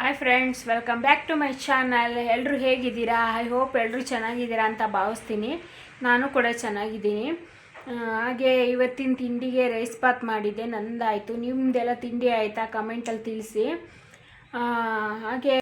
Hi friends welcome back to my channel ಎಲ್ಲರೂ ಹೇಗಿದ್ದೀರಾ? I hope ಎಲ್ಲರೂ ಚೆನ್ನಾಗಿದ್ದೀರಾ ಅಂತ ಭಾವಿಸ್ತೀನಿ. ನಾನು ಕೂಡ ಚೆನ್ನಾಗಿದ್ದೀನಿ. ಹಾಗೆ ಇವತ್ತಿನ ತಿಂಡಿಗೆ ರೈಸ್ ಬಾತ್ ಮಾಡಿದ್ದೆ. ನಂದಾಯಿತು. ನಿಮ್ಮದೆಲ್ಲ ತಿಂಡಿ ಆಯಿತಾ? ಕಮೆಂಟಲ್ಲಿ ತಿಳಿಸಿ. ಹಾಗೆ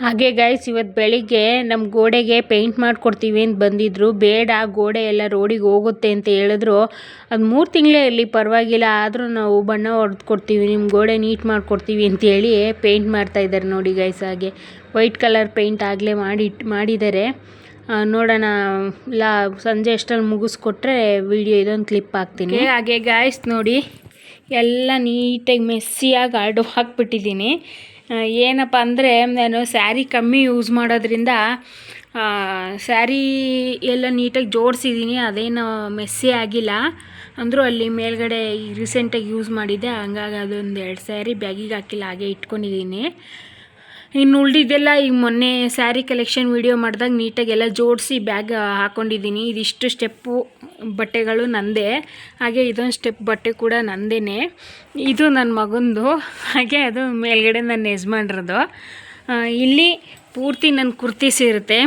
ಹಾಗೆ ಗೈಸ್ ಇವತ್ತು ಬೆಳಿಗ್ಗೆ ನಮ್ಮ ಗೋಡೆಗೆ ಪೇಂಟ್ ಮಾಡಿಕೊಡ್ತೀವಿ ಅಂತ ಬಂದಿದ್ದರು ಬೇಡ, ಗೋಡೆ ಎಲ್ಲ ರೋಡಿಗೆ ಹೋಗುತ್ತೆ ಅಂತ ಹೇಳಿದ್ರು. ಅದು ಮೂರು ತಿಂಗಳೇ ಇರಲಿ, ಪರವಾಗಿಲ್ಲ. ಆದರೂ ನಾವು ಬಣ್ಣ ಹೊಡೆದು ಕೊಡ್ತೀವಿ ನಿಮ್ಮ ಗೋಡೆ ನೀಟ್ ಮಾಡಿಕೊಡ್ತೀವಿ ಅಂತೇಳಿ ಪೇಂಟ್ ಮಾಡ್ತಾ ಇದ್ದಾರೆ ನೋಡಿ ಗೈಸ್ ಹಾಗೆ. ವೈಟ್ ಕಲರ್ ಪೇಂಟ್ ಆಗಲೇ ಮಾಡಿ ಮಾಡಿದ್ದಾರೆ ನೋಡೋಣ. ಲಾ, ಸಂಜೆ ಅಷ್ಟರಲ್ಲಿ ಮುಗಿಸ್ಕೊಟ್ರೆ ವಿಡಿಯೋ ಇದೊಂದು ಕ್ಲಿಪ್ ಹಾಕ್ತೀನಿ. ಹಾಗೆ ಗಾಯ್ಸ್ ನೋಡಿ. ಎಲ್ಲ ನೀಟಾಗಿ ಮೆಸ್ಸಿಯಾಗಿ ಅಡು ಹಾಕ್ಬಿಟ್ಟಿದ್ದೀನಿ. ಏನಪ್ಪ ಅಂದರೆ, ನಾನು ಸ್ಯಾರಿ ಕಮ್ಮಿ ಯೂಸ್ ಮಾಡೋದ್ರಿಂದ ಸ್ಯಾರಿ ಎಲ್ಲ ನೀಟಾಗಿ ಜೋಡಿಸಿದ್ದೀನಿ, ಅದೇನು ಮೆಸ್ಸಿ ಆಗಿಲ್ಲ. ಅಂದರೂ ಅಲ್ಲಿ ಮೇಲ್ಗಡೆ ರೀಸೆಂಟಾಗಿ ಯೂಸ್ ಮಾಡಿದ್ದೆ, ಹಂಗಾಗಿ ಅದೊಂದು ಎರಡು ಸ್ಯಾರಿ ಬ್ಯಾಗಿಗೆ ಹಾಕಿಲ್ಲ, ಹಾಗೆ ಇಟ್ಕೊಂಡಿದ್ದೀನಿ. ಇನ್ನು ಉಳಿದಿದ್ದೆಲ್ಲ ಈಗ ಮೊನ್ನೆ ಸ್ಯಾರಿ ಕಲೆಕ್ಷನ್ ವಿಡಿಯೋ ಮಾಡಿದಾಗ ನೀಟಾಗಿ ಎಲ್ಲ ಜೋಡಿಸಿ ಬ್ಯಾಗ್ ಹಾಕ್ಕೊಂಡಿದ್ದೀನಿ ಇದಿಷ್ಟು ಸ್ಟೆಪ್ಪು ಬಟ್ಟೆಗಳು ನಂದೇ. ಹಾಗೆ ಇದೊಂದು ಸ್ಟೆಪ್ ಬಟ್ಟೆ ಕೂಡ ನಂದೇ ಇದು ನನ್ನ ಮಗಂದು. ಹಾಗೆ ಅದು ಮೇಲ್ಗಡೆ ನನ್ನ ಯಜಮಾನ್ರದ್ದು. ಇಲ್ಲಿ ಪೂರ್ತಿ ನನ್ನ ಕುರ್ತೀಸ್ ಇರುತ್ತೆ.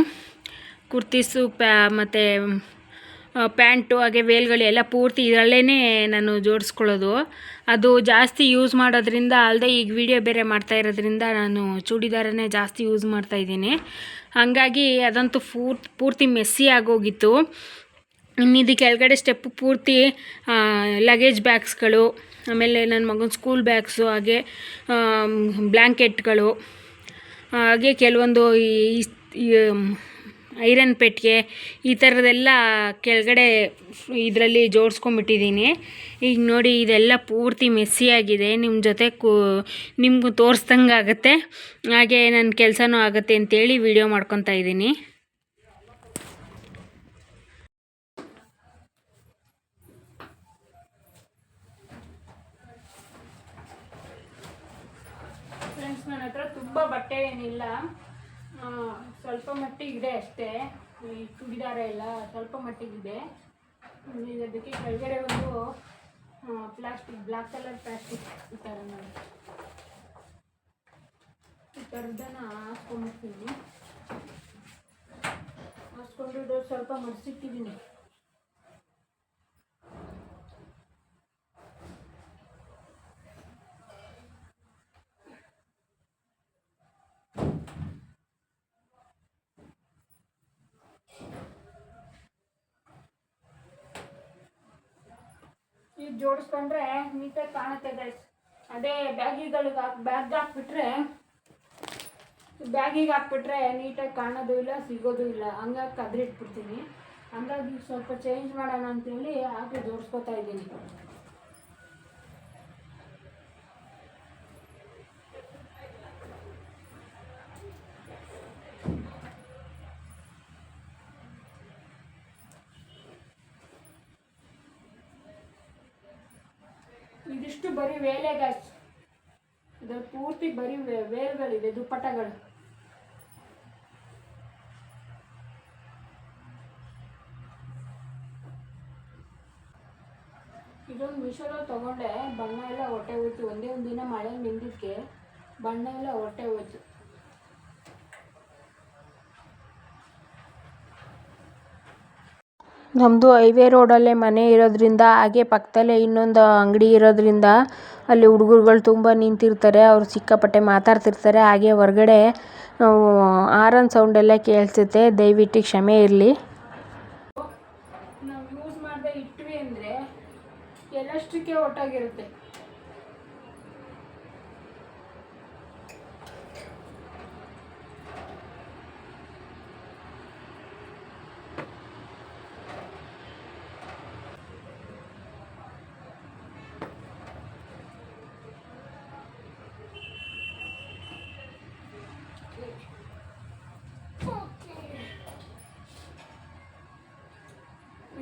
ಕುರ್ತೀಸು, ಪ್ಯಾ, ಮತ್ತು ಪ್ಯಾಂಟು, ಹಾಗೆ ವೇಲ್ಗಳು ಎಲ್ಲ ಪೂರ್ತಿ ಇದರಲ್ಲೇ ನಾನು ಜೋಡಿಸ್ಕೊಳ್ಳೋದು. ಅದು ಜಾಸ್ತಿ ಯೂಸ್ ಮಾಡೋದ್ರಿಂದ ಅಲ್ಲದೆ ಈಗ ವಿಡಿಯೋ ಬೇರೆ ಮಾಡ್ತಾ ಇರೋದ್ರಿಂದ ನಾನು ಚೂಡಿದಾರನೇ ಜಾಸ್ತಿ ಯೂಸ್ ಮಾಡ್ತಾ ಇದ್ದೀನಿ. ಹಾಗಾಗಿ ಅದಂತೂ ಪೂರ್ತಿ ಪೂರ್ತಿ ಮೆಸ್ಸಿ ಆಗೋಗಿತ್ತು. ಇನ್ನಿದು ಕೆಳಗಡೆ ಸ್ಟೆಪ್ ಪೂರ್ತಿ ಲಗೇಜ್ ಬ್ಯಾಗ್ಸ್ಗಳು ಆಮೇಲೆ ನನ್ನ ಮಗನ ಸ್ಕೂಲ್ ಬ್ಯಾಗ್ಸು ಹಾಗೆ ಬ್ಲ್ಯಾಂಕೆಟ್ಗಳು ಹಾಗೆ ಕೆಲವೊಂದು ಈ ಐರನ್ ಪೆಟ್ಟಿಗೆ ಈ ಥರದ್ದೆಲ್ಲ ಕೆಳಗಡೆ ಇದರಲ್ಲಿ ಜೋಡಿಸ್ಕೊಂಬಿಟ್ಟಿದ್ದೀನಿ. ಈಗ ನೋಡಿ ಇದೆಲ್ಲ ಪೂರ್ತಿ ಮೆಸ್ಸಿಯಾಗಿದೆ ನಿಮ್ಮ ಜೊತೆ ಕೂ ನಿಮಗೂ ತೋರಿಸ್ದಂಗೆ ಆಗುತ್ತೆ. ಹಾಗೆ ನನ್ನ ಕೆಲಸನೂ ಆಗುತ್ತೆ ಅಂತೇಳಿ ವಿಡಿಯೋ ಮಾಡ್ಕೊತಾ ಇದ್ದೀನಿ. ಫ್ರೆಂಡ್ಸ್ ನನ್ನ ಹತ್ರ ತುಂಬ ಬಟ್ಟೆ ಏನಿಲ್ಲ ಸ್ವಲ್ಪ ಮಟ್ಟಿಗಿದೆ ಅಷ್ಟೇ. ಈ ಚೂಡಿದಾರ ಎಲ್ಲ ಸ್ವಲ್ಪ ಮಟ್ಟಿಗಿದೆ. ಇದು ಅದಕ್ಕೆ ಕೆಳಗಡೆ ಒಂದು ಪ್ಲಾಸ್ಟಿಕ್ ಬ್ಲ್ಯಾಕ್ ಕಲರ್ ಪ್ಲಾಸ್ಟಿಕ್ ಈ ಥರ ನಾನು ಈ ಥರದ್ದನ್ನು ಹಾಸ್ಕೊಂಡ್ಬಿಡ್ತೀನಿ. ಹಾಸ್ಕೊಂಡು ಸ್ವಲ್ಪ ಮಡಿಸಿಟ್ಟಿದ್ದೀನಿ ಜೋಡಿಸ್ಕೊಂಡ್ರೆ ನೀಟಾಗಿ ಕಾಣುತ್ತೆ ಗೈಸ್ ಅದೇ ಬ್ಯಾಗಿಗಳಿಗೆ ಹಾಕಿ, ಬ್ಯಾಗ್ ಹಾಕ್ಬಿಟ್ರೆ, ಬ್ಯಾಗಿಗೆ ಹಾಕ್ಬಿಟ್ರೆ ನೀಟಾಗಿ ಕಾಣೋದು ಇಲ್ಲ, ಸಿಗೋದು ಇಲ್ಲ. ಹಂಗಾಗಿ ಕದ್ರಿಟ್ಬಿಡ್ತೀನಿ. ಹಂಗಾಗಿ ಸ್ವಲ್ಪ ಚೇಂಜ್ ಮಾಡೋಣ ಅಂತೇಳಿ ಹಾಕಿ ಜೋಡಿಸ್ಕೊತಾ ಇದ್ದೀನಿ. ಇದಿಷ್ಟು ಬರೀ ವೇಲೆ ಗಾಯ್ಸ್ ಇದು ಪೂರ್ತಿ ಬರೀ ವೇಲ್ಗಳಿದೆ ದುಪ್ಪಟ್ಟಗಳು ಇದೊಂದು ಮಿಶೋದಲ್ಲಿ ತಗೊಂಡೆ, ಬಣ್ಣ ಎಲ್ಲ ಹೊಟ್ಟೆ ಹೋಯ್ತು. ಒಂದೇ ಒಂದು ದಿನ ಮಳೆ ನಿಂದಿದ್ದಕ್ಕೆ ಬಣ್ಣ ಎಲ್ಲ ಹೊಟ್ಟೆ ಹೋಯ್ತು. ನಮ್ಮದು ಹೈವೇ ರೋಡಲ್ಲೇ ಮನೆ ಇರೋದ್ರಿಂದ, ಹಾಗೆ ಪಕ್ಕದಲ್ಲೇ ಇನ್ನೊಂದು ಅಂಗಡಿ ಇರೋದ್ರಿಂದ ಅಲ್ಲಿ ಹುಡುಗರುಗಳು ತುಂಬ ನಿಂತಿರ್ತಾರೆ, ಅವರು ಸಿಕ್ಕಾಪಟ್ಟೆ ಮಾತಾಡ್ತಿರ್ತಾರೆ, ಹಾಗೆ ಹೊರಗಡೆ ಆರನ್ ಸೌಂಡ್ ಎಲ್ಲ ಕೇಳಿಸುತ್ತೆ, ದಯವಿಟ್ಟು ಕ್ಷಮೆ ಇರಲಿ. ಎಲ್ಲಷ್ಟಕ್ಕೆ ಒಟ್ಟಾಗಿರುತ್ತೆ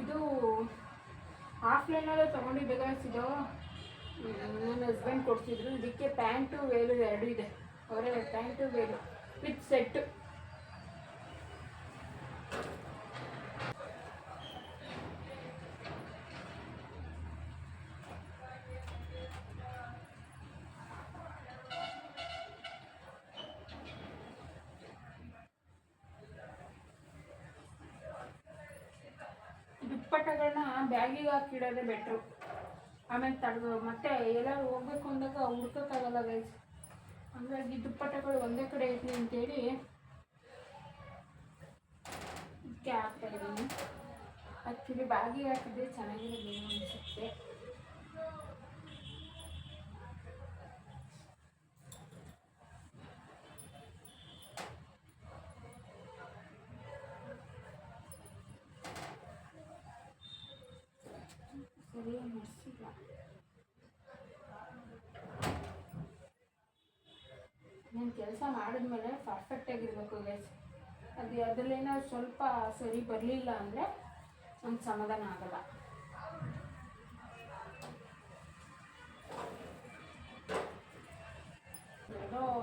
ಇದು ಆಫ್ಲೈನಲ್ಲೇ ತೊಗೊಂಡಿದ್ದೆ ಗಾಯ್ಸ್ ಇದು ನನ್ನ ಹಸ್ಬೆಂಡ್ ಕೊಡ್ತಿದ್ರು ಇದಕ್ಕೆ ಪ್ಯಾಂಟು ವೇಲು ಎರಡು ಇದೆ. ಅವರೇ ಪ್ಯಾಂಟು ವೇಲು. With set. ದುಪ್ಪಟ್ಟಗಳನ್ನ ಬ್ಯಾಗಿಗೆ ಹಾಕಿಡೋದೇ ಬೆಟ್ರು ಆಮೇಲೆ ತಡೆದು ಮತ್ತೆ ಎಲ್ಲರೂ ಹೋಗ್ಬೇಕು ಅಂದಾಗ ಹುಡ್ಕೋಕ್ಕಾಗಲ್ಲ ಗೈಸ್ ಹಂಗಾಗಿ ದುಪ್ಪಟ್ಟಗಳು ಒಂದೇ ಕಡೆ ಇರಲಿ ಅಂತೇಳಿ ಇದಕ್ಕೆ ಹಾಕ್ತಾ ಇದ್ದೀನಿ ಆ್ಯಕ್ಚುಲಿ ಬ್ಯಾಗಿಗೆ ಹಾಕಿದ್ರೆ ಚೆನ್ನಾಗಿರೋದು ಅನಿಸುತ್ತೆ. ಸರಿಯಾಗಿ ಮಡಿಸಿಲ್ಲ ನಾನು ಕೆಲಸ ಮಾಡಿದ್ಮೇಲೆ ಪರ್ಫೆಕ್ಟಾಗಿರ್ಬೇಕು ಗೈಸ್ ಅದು ಅದರಲ್ಲೇನೋ ಸ್ವಲ್ಪ ಸರಿ ಬರಲಿಲ್ಲ ಅಂದರೆ ನಮ್ಗೆ ಸಮಾಧಾನ ಆಗಲ್ಲ.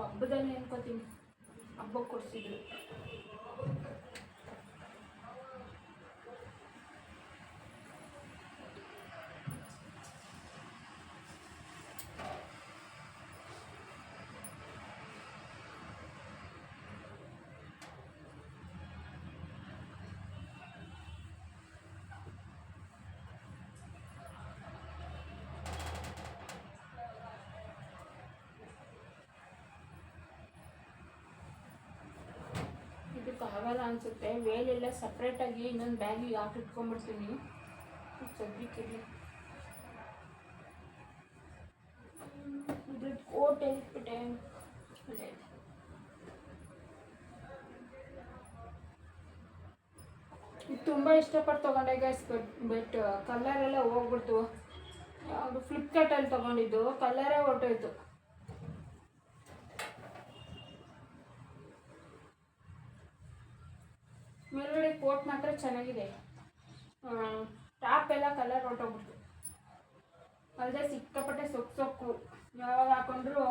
ಹಬ್ಬದಲ್ಲಿ ಅನ್ಕೋತೀನಿ. ಹಬ್ಬಕ್ಕೆ ಕೊಡಿಸಿದ್ರು ಇದಕ್ಕೆ ಆಗಲ್ಲ ಅನಿಸುತ್ತೆ. ವೇಲೆಲ್ಲ ಸಪ್ರೇಟಾಗಿ ಇನ್ನೊಂದು ಬ್ಯಾಗಿಗೆ ಹಾಕಿ ಇಟ್ಕೊಂಡ್ಬಿಡ್ತೀನಿ? ಸದ್ಯಕ್ಕೆ ಇರ್ಲಿ. ಇದ್ರದ್ದು ಕೋಟ್ ಎಲ್ಬಿಟ್ಟೆ ಅದೇ ಇದು. ತುಂಬ ಇಷ್ಟಪಟ್ಟು ತೊಗೊಂಡೆ ಗೈಸ್ ಬಟ್ ಬಟ್ ಕಲರೆಲ್ಲ ಹೋಗ್ಬಿಡ್ತು. ಯಾವುದು ಫ್ಲಿಪ್ಕಾರ್ಟಲ್ಲಿ ತೊಗೊಂಡಿದ್ದು ಕಲರೇ ಹೊರ್ಟೋಯ್ತು ಮೇಲ್ಗಡೆ ಕೋಟ್ ಮಾತ್ರ ಚೆನ್ನಾಗಿದೆ. ಟಾಪ್ ಎಲ್ಲ ಕಲರ್ ಹೊರಟೋಗ್ಬಿಡ್ತು ಅಲ್ಲದೆ ಸಿಕ್ಕಾಪಟ್ಟೆ ಸೊಕ್ಕು ಸೊಕ್ಕು. ಯಾವಾಗ ಹಾಕೊಂಡ್ರು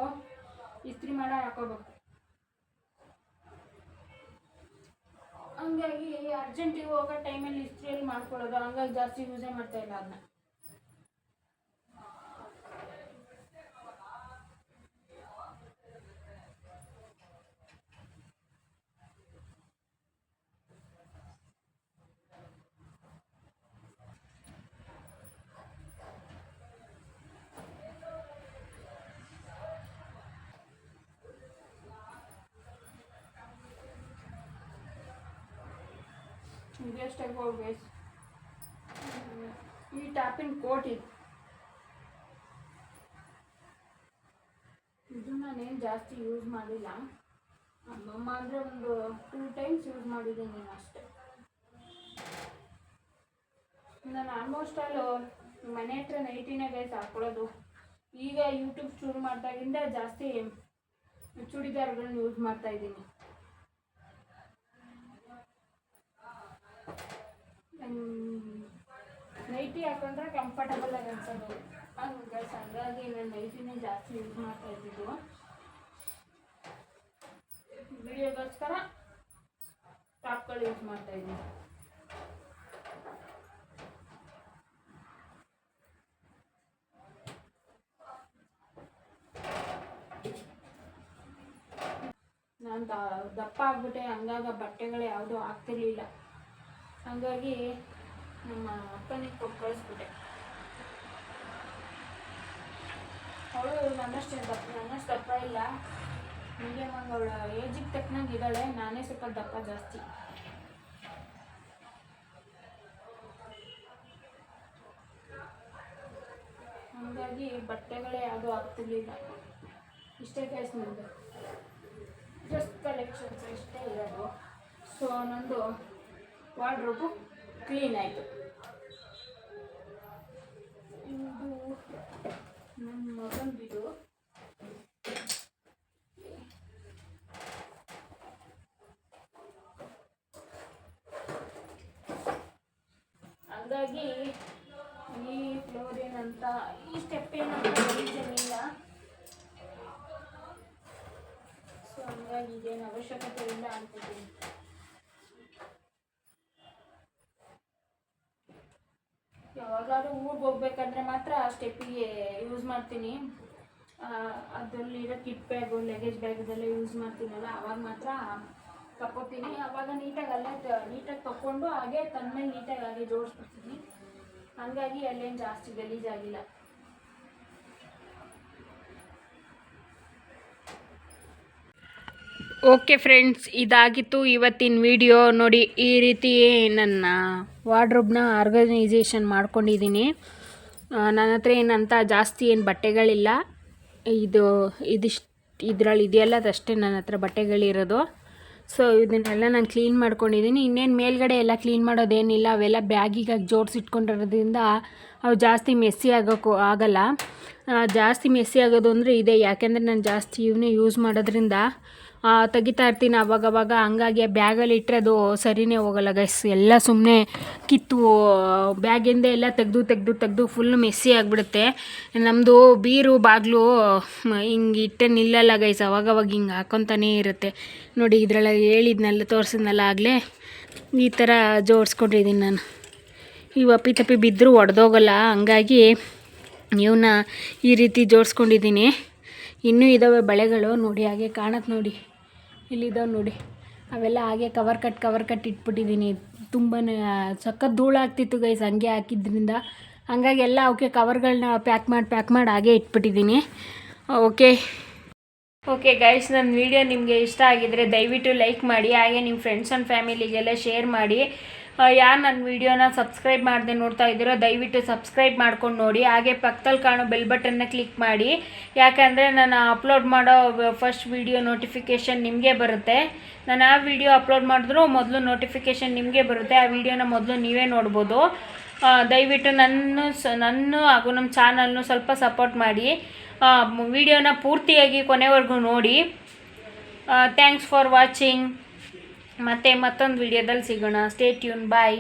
ಇಸ್ತ್ರಿ ಮಾಡ ಹಾಕೋಬೇಕು. ಹಂಗಾಗಿ ಅರ್ಜೆಂಟಿಗೆ ಹೋಗೋ ಟೈಮಲ್ಲಿ ಇಸ್ತ್ರಿಯಲ್ಲಿ ಮಾಡ್ಕೊಳ್ಳೋದು. ಹಂಗಾಗಿ ಜಾಸ್ತಿ ಯೂಸೇ ಮಾಡ್ತಾ ಇಲ್ಲ ಅದನ್ನ ಇದೆಷ್ಟಾಗಿ ಹೋಗ್ಬೇಕು ಈ ಟಾಪಿನ ಕೋಟ್ ಇದು. ಇದು ನಾನೇನು ಜಾಸ್ತಿ ಯೂಸ್ ಮಾಡಿಲ್ಲ. ಅಮ್ಮಮ್ಮ ಅಂದರೆ ಒಂದು ಟೂ ಟೈಮ್ಸ್ ಯೂಸ್ ಮಾಡಿದ್ದೀನಿ ಅಷ್ಟೇ. ನಾನು ಆಲ್ಮೋಸ್ಟ್ ಆಲ್ ಮನೆ ಹತ್ರ ನೈಟಿನೇ ಗೈಸ್ ಹಾಕೊಳ್ಳೋದು. ಈಗ ಯೂಟ್ಯೂಬ್ ಶುರು ಮಾಡಿದಾಗಿಂದ ಜಾಸ್ತಿ ಚೂಡಿದಾರ್ಗಳನ್ನ ಯೂಸ್ ಮಾಡ್ತಾ ಇದ್ದೀನಿ. ನೈಟಿ ಹಾಕೊಂಡ್ರೆ ಕಂಫರ್ಟಬಲ್ ಆಗಿ ಅನ್ಸೋದು ಹಂಗೆ ಹಂಗಾಗಿ ನಾನು ನೈಟಿನೇ ಜಾಸ್ತಿ ಯೂಸ್ ಮಾಡ್ತಾ ಇದ್ದಿದ್ದು ವಿಡಿಯೋಗೋಸ್ಕರ ಟಾಪ್ಗಳು ಯೂಸ್ ಮಾಡ್ತಾ ಇದ್ದೀನಿ ನಾನು ದಪ್ಪ ಆಗ್ಬಿಟ್ಟೆ, ಹಂಗಾಗ ಬಟ್ಟೆಗಳು ಯಾವುದೂ ಆಗ್ತಿರ್ಲಿಲ್ಲ ಹಾಗಾಗಿ ನಮ್ಮ ಅಪ್ಪನಿಗೆ ಕೊಟ್ಟು ಕಳಿಸ್ಬಿಟ್ಟೆ. ಅವಳು ನನ್ನಷ್ಟು ದಪ್ಪ ನನ್ನಷ್ಟು ದಪ್ಪ ಇಲ್ಲ. ನಿಮಗೆ ಹಂಗೆ ಅವಳ ಏಜಿಗೆ ತಕ್ಕನಾಗಿ ಇದ್ದಾಳೆ, ನಾನೇ ಸ್ವಲ್ಪ ದಪ್ಪ ಜಾಸ್ತಿ. ಹಾಗಾಗಿ ಬಟ್ಟೆಗಳೇ ಯಾವುದೂ ಆಗ್ತಿರ್ಲಿಲ್ಲ. ಇಷ್ಟೇ ಕೇಸ್ ನಂದು. ಜಸ್ಟ್ ಕಲೆಕ್ಷನ್ಸ್ ಇಷ್ಟೇ ಇರೋದು. ಸೊ ನಂದು ವಾರ್ಡ್ರೋಬು ಕ್ಲೀನ್ ಆಯಿತು. ಇದು ನಮ್ಮ ಮಗಂದಿದು ಹಾಗಾಗಿ ಈ ಫ್ಲೋರ್ ಏನಂತ ಈ ಸ್ಟೆಪ್ ಏನಂತ ಗಲೀಜೇನಿಲ್ಲ ಸೊ ಹಂಗಾಗಿ ಇದೇನು ಅವಶ್ಯಕತೆ ಇಲ್ಲ ಅಂತಿದ್ದೀನಿ ಯಾವಾಗಾದ್ರೂ ಊರಿಗೆ ಹೋಗ್ಬೇಕಂದ್ರೆ ಮಾತ್ರ ಆ ಸ್ಟೆಪ್ಪಿಗೆ ಯೂಸ್ ಮಾಡ್ತೀನಿ. ಅದರಲ್ಲಿರೋ ಕಿಟ್ ಬ್ಯಾಗು, ಲಗೇಜ್ ಬ್ಯಾಗ್ ಇದೆಲ್ಲ ಯೂಸ್ ಮಾಡ್ತೀನಲ್ಲ, ಅವಾಗ ಮಾತ್ರ ತಗೋತೀನಿ ಅವಾಗ ನೀಟಾಗಿ ಅಲ್ಲೇ ನೀಟಾಗಿ ತಕ್ಕೊಂಡು ಹಾಗೆ ತನ್ನ ಮೇಲೆ ನೀಟಾಗಿ ಹಾಗೆ ಜೋಡಿಸ್ಬಿಡ್ತೀನಿ. ಹಾಗಾಗಿ ಅಲ್ಲೇನು ಜಾಸ್ತಿ ಗಲೀಜಾಗಿಲ್ಲ. ಓಕೆ ಫ್ರೆಂಡ್ಸ್ ಇದಾಗಿತ್ತು ಇವತ್ತಿನ ವಿಡಿಯೋ ನೋಡಿ, ಈ ರೀತಿ ನನ್ನ ವಾರ್ಡ್ರೋಬ್ನ ಆರ್ಗನೈಸೇಷನ್ ಮಾಡ್ಕೊಂಡಿದ್ದೀನಿ. ನನ್ನ ಹತ್ರ ಏನಂತ ಜಾಸ್ತಿ ಏನು ಬಟ್ಟೆಗಳಿಲ್ಲ. ಇದು, ಇದಿಷ್ಟು, ಇದರಲ್ಲಿ ಇದೆಯಲ್ಲ ಅದಷ್ಟೇ ನನ್ನ ಹತ್ರ ಬಟ್ಟೆಗಳಿರೋದು. ಸೊ ಇದನ್ನೆಲ್ಲ ನಾನು ಕ್ಲೀನ್ ಮಾಡ್ಕೊಂಡಿದ್ದೀನಿ. ಇನ್ನೇನು ಮೇಲ್ಗಡೆ ಎಲ್ಲ ಕ್ಲೀನ್ ಮಾಡೋದೇನಿಲ್ಲ. ಅವೆಲ್ಲ ಬ್ಯಾಗಿಗಾಗಿ ಜೋಡಿಸಿಟ್ಕೊಂಡಿರೋದ್ರಿಂದ ಅವು ಜಾಸ್ತಿ ಮೆಸ್ಸಿ ಆಗೋಕ್ಕೂ ಆಗಲ್ಲ. ಜಾಸ್ತಿ ಮೆಸ್ಸಿ ಆಗೋದು ಅಂದರೆ ಇದೆ. ಯಾಕೆಂದರೆ ನಾನು ಜಾಸ್ತಿ ಇವನ್ನೇ ಯೂಸ್ ಮಾಡೋದ್ರಿಂದ ತೆಗಿತಾ ಇರ್ತೀನಿ ಅವಾಗ ಹಂಗಾಗಿ ಬ್ಯಾಗಲ್ಲಿ ಇಟ್ಟರೆ ಅದು ಸರಿನೇ ಹೋಗಲ್ಲ ಗೈಸ್ ಎಲ್ಲ ಸುಮ್ಮನೆ ಕಿತ್ತು ಬ್ಯಾಗಿಂದ ಎಲ್ಲ ತೆಗೆದು ತೆಗೆದು ತೆಗೆದು ಫುಲ್ ಮೆಸ್ಸಿ ಆಗಿಬಿಡುತ್ತೆ. ನಮ್ಮದು ಬೀರು, ಬಾಗಿಲು ಹಿಂಗೆ ಇಟ್ಟೆ ನಿಲ್ಲಲ್ಲ ಗೈಸ್ ಅವಾಗವಾಗ ಹಿಂಗೆ ಹಾಕೊತಾನೇ ಇರುತ್ತೆ. ನೋಡಿ ಇದರೊಳಗೆ ಹೇಳಿದ್ನಲ್ಲ, ತೋರಿಸಿದ್ನಲ್ಲ ಆಗಲೇ. ಈ ಥರ ಜೋಡಿಸ್ಕೊಂಡಿದ್ದೀನಿ ನಾನು. ಇವು ಅಪ್ಪಿ ತಪ್ಪಿ ಬಿದ್ದರೂ ಒಡೆದೋಗಲ್ಲ. ಹಂಗಾಗಿ ಇವನ್ನ ಈ ರೀತಿ ಜೋಡಿಸ್ಕೊಂಡಿದ್ದೀನಿ ಇನ್ನೂ ಇದ್ದಾವೆ ಬಳೆಗಳು. ನೋಡಿ, ಹಾಗೆ ಕಾಣತ್ತೆ ನೋಡಿ. ಇಲ್ಲಿದ್ದಾವೆ ನೋಡಿ. ಅವೆಲ್ಲ ಹಾಗೆ ಕವರ್ ಕಟ್ ಕವರ್ ಕಟ್ ಇಟ್ಬಿಟ್ಟಿದ್ದೀನಿ ತುಂಬಾ ಸಖತ್ ಧೂಳು ಆಗ್ತಿತ್ತು ಗೈಸ್ ಹಂಗೆ ಹಾಕಿದ್ರಿಂದ. ಹಂಗಾಗಿ ಎಲ್ಲ ಅವಕ್ಕೆ ಕವರ್ಗಳನ್ನ ಪ್ಯಾಕ್ ಮಾಡಿ ಪ್ಯಾಕ್ ಮಾಡಿ ಹಾಗೆ ಇಟ್ಬಿಟ್ಟಿದ್ದೀನಿ ಓಕೆ. ಓಕೆ ಗೈಸ್ ನನ್ನ ವಿಡಿಯೋ ನಿಮಗೆ ಇಷ್ಟ ಆಗಿದ್ರೆ ದಯವಿಟ್ಟು ಲೈಕ್ ಮಾಡಿ, ಹಾಗೆ ನಿಮ್ಮ ಫ್ರೆಂಡ್ಸ್ ಆ್ಯಂಡ್ ಫ್ಯಾಮಿಲಿಗೆಲ್ಲ ಶೇರ್ ಮಾಡಿ. ಯಾರು ನನ್ನ ವಿಡಿಯೋನ ಸಬ್ಸ್ಕ್ರೈಬ್ ಮಾಡದೆ ನೋಡ್ತಾ ಇದ್ದೀರೋ, ದಯವಿಟ್ಟು ಸಬ್ಸ್ಕ್ರೈಬ್ ಮಾಡ್ಕೊಂಡು ನೋಡಿ. ಹಾಗೆ ಪಕ್ಕದಲ್ಲಿ ಕಾಣೋ ಬೆಲ್ ಬಟನ್ನ ಕ್ಲಿಕ್ ಮಾಡಿ. ಯಾಕೆಂದರೆ ನಾನು ಅಪ್ಲೋಡ್ ಮಾಡೋ ಫಸ್ಟ್ ವಿಡಿಯೋ ನೋಟಿಫಿಕೇಷನ್ ನಿಮಗೆ ಬರುತ್ತೆ. ನಾನು ಆ ವಿಡಿಯೋ ಅಪ್ಲೋಡ್ ಮಾಡಿದ್ರು ಮೊದಲು ನೋಟಿಫಿಕೇಷನ್ ನಿಮಗೆ ಬರುತ್ತೆ. ಆ ವಿಡಿಯೋನ ಮೊದಲು ನೀವೇ ನೋಡ್ಬೋದು. ದಯವಿಟ್ಟು ನನ್ನ ನನ್ನ ಹಾಗೂ ನಮ್ಮ ಚಾನಲ್ನು ಸ್ವಲ್ಪ ಸಪೋರ್ಟ್ ಮಾಡಿ. ವಿಡಿಯೋನ ಪೂರ್ತಿಯಾಗಿ ಕೊನೆವರೆಗೂ ನೋಡಿ. ಥ್ಯಾಂಕ್ಸ್ ಫಾರ್ ವಾಚಿಂಗ್ ಮತ್ತೆ ಮತ್ತೊಂದು ವಿಡಿಯೋದಲ್ಲಿ ಸಿಗೋಣ. ಸ್ಟೇ ಟ್ಯೂನ್ ಬಾಯ್